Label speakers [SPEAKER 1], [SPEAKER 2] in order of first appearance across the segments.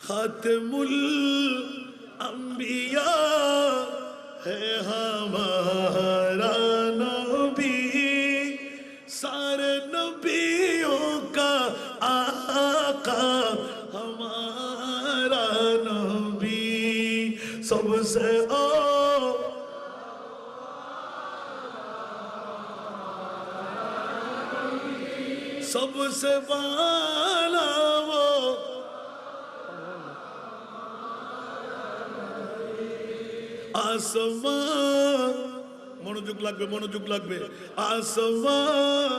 [SPEAKER 1] खातमुल अंबिया है हमारा नबी सारे नबियों का आका हमारा नबी सबसे ओ सबसे बाला আসমান মনোযোগ লাগবে মনোযোগ লাগবে আসমান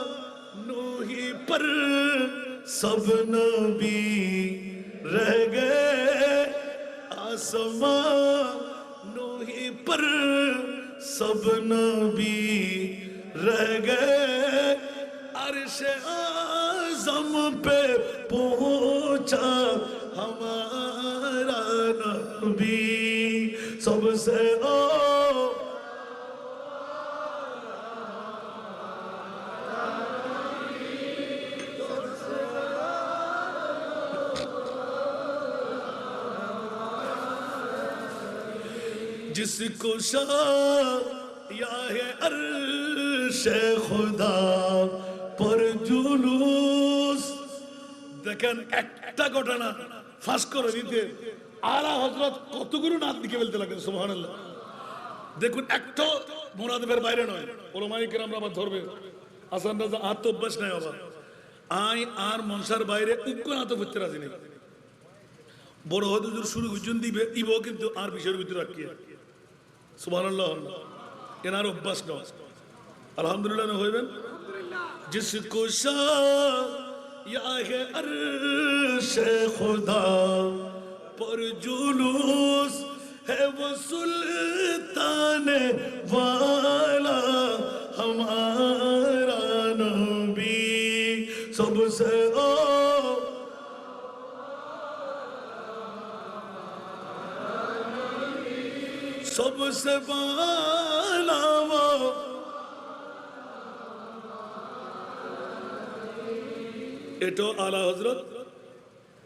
[SPEAKER 1] নূহি पर सब नबी रह गए आसमान नूही पर सब नबी रह गए अर्श आजम पे पहुंचा हमारा नबी सबसे ओ जिसको या है अर्श खुदा पर जुलूस দেখেন একটা ঘটনা ফাঁস করে দিতে আলা হজরত কতগুলো নাম দিকে ফেলতে লাগলেন সোহান দেখুন একটা মোরাদের বাইরে নয়। ওরমাই আমরা আবার ধরবে। আসান রাজা আর তো অভ্যাস নাই বাবা আই আর মনসার বাইরে উগ্র না তো করতে রাজি নেই। বড় হয়তো শুরু হুজুন দিবে ইব কিন্তু আর বিষয়ের ভিতরে রাখি সুবাহ এনার অভ্যাস নয়। আলহামদুলিল্লাহ না হইবেন? জিসকো শাহ ইয়া হে খুদা। पर जुलूस है वो सुल्तान वाला हमारा नबी सबसे ओ सबसे बाला वो এটাও আলা হজরত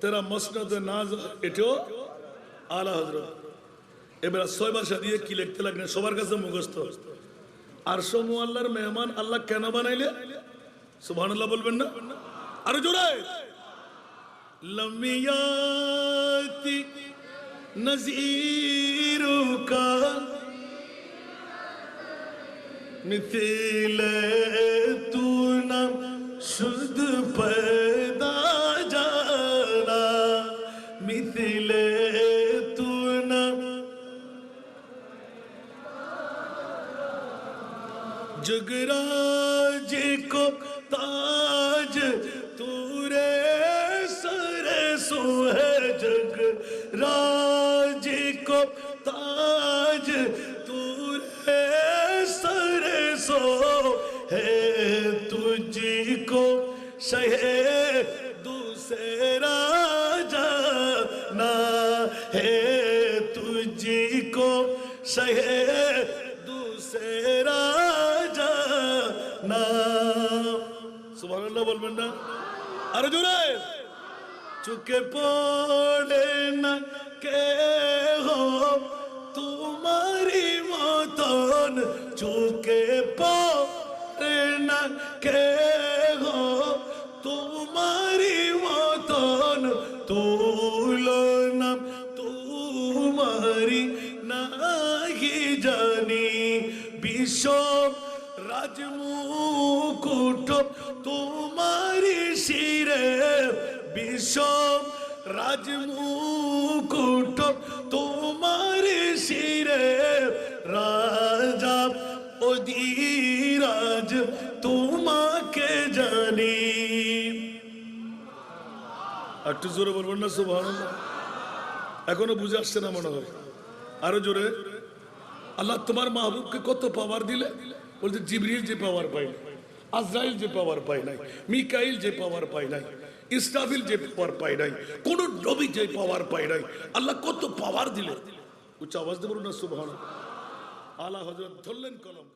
[SPEAKER 1] তেরা মসনদ নাজ এটাও আলা হজরত এবার ছয় বাসা দিয়ে কি লিখতে লাগলেন? সবার কাছে মুখস্থ। আর সমু আল্লাহর মেহমান, আল্লাহ কেন বানাইলে? সুহান আল্লাহ বলবেন না? আরও জোড়ায় নজিরুকা মিথিলে جگراج کو تاج، تورے سر سو ہے جگ کو تاج، تورے سر سو ہے تجھ کو شہے دوسرا جانا ہے تجھ کو شہ সুবহানাল্লাহ বলবেন না? আরও জোরে। চুকে পড়ে না কে হো তোমারি মতন চুকে পড়ে না কে হো তোমারি মতন তুলনা তোমারি নাহি জানি বিশ্ব রাজমুকুট তোমার শিরে বিশ্ব রাজমুকুট তোমার শিরে রাজা অধীরাজ, তোমাকে জানি। একটু জোরে বলবেন না, সুবহানাল্লাহ। এখনও বুঝে আসছে না মনে হয়। আরও জোরে। আল্লাহ তোমার মাহবুবকে কত পাওয়ার দিলে? বলতে জিবরিল যে পাওয়ার পাই নাই, আজরাইল যে পাওয়ার পায় নাই, মিকাইল যে পাওয়ার পায় নাই, ইসরাফিল যে পাওয়ার পায় নাই, কোন নবী যে পাওয়ার পায় নাই। আল্লাহ কত পাওয়ার দিলেন। উচ্চ আওয়াজ দেবো না সুবহান আলা হজরত ধরলেন কলম।